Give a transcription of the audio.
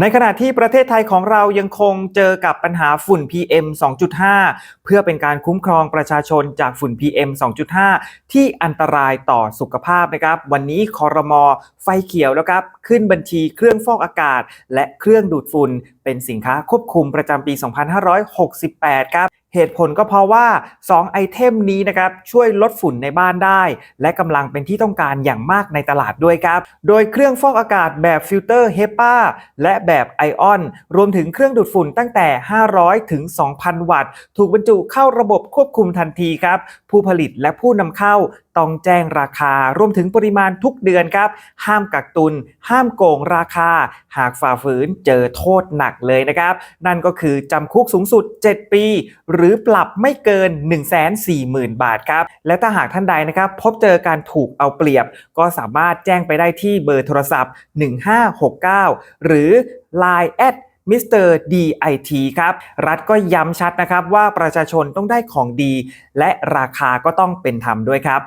ในขณะที่ประเทศไทยของเรายังคงเจอกับปัญหาฝุ่น PM 2.5 เพื่อเป็นการคุ้มครองประชาชนจากฝุ่น PM 2.5 ที่อันตรายต่อสุขภาพนะครับ วันนี้คอรมอไฟเขียวแล้วครับขึ้นบัญชีเครื่องฟอกอากาศ และเครื่องดูดฝุ่นเป็นสินค้าควบคุมประจำปี 2568 ครับ เหตุผลก็เพราะว่า 2 ไอเทมนี้นะครับช่วยลดฝุ่นในบ้านได้ และกำลังเป็นที่ต้องการอย่างมากในตลาดด้วยครับ โดยเครื่องฟอกอากาศแบบฟิลเตอร์เฮปาและแบบไอออน รวมถึงเครื่องดูดฝุ่นตั้งแต่ 500 ถึง 2,000 วัตต์ ถูกบรรจุเข้าระบบควบคุมทันทีครับ ผู้ผลิตและผู้นำเข้าต้องแจ้งราคารวมถึงปริมาณทุกเดือนครับ ห้ามกักตุน ห้ามโกงราคา หากฝ่าฝืนเจอโทษหนักเลยนะครับ นั่นก็คือจำคุกสูงสุด 7 ปี หรือปรับไม่เกิน 140,000 บาทครับ และถ้าหากท่านใดนะครับ พบเจอการถูกเอาเปรียบ ก็สามารถแจ้งไปได้ที่เบอร์โทรศัพท์ 1569 หรือ Line แอดมิสเตอร์ DIT ครับ รัฐก็ย้ำชัดนะครับว่าประชาชนต้องได้ของดี และราคาก็ต้องเป็นธรรมด้วยครับ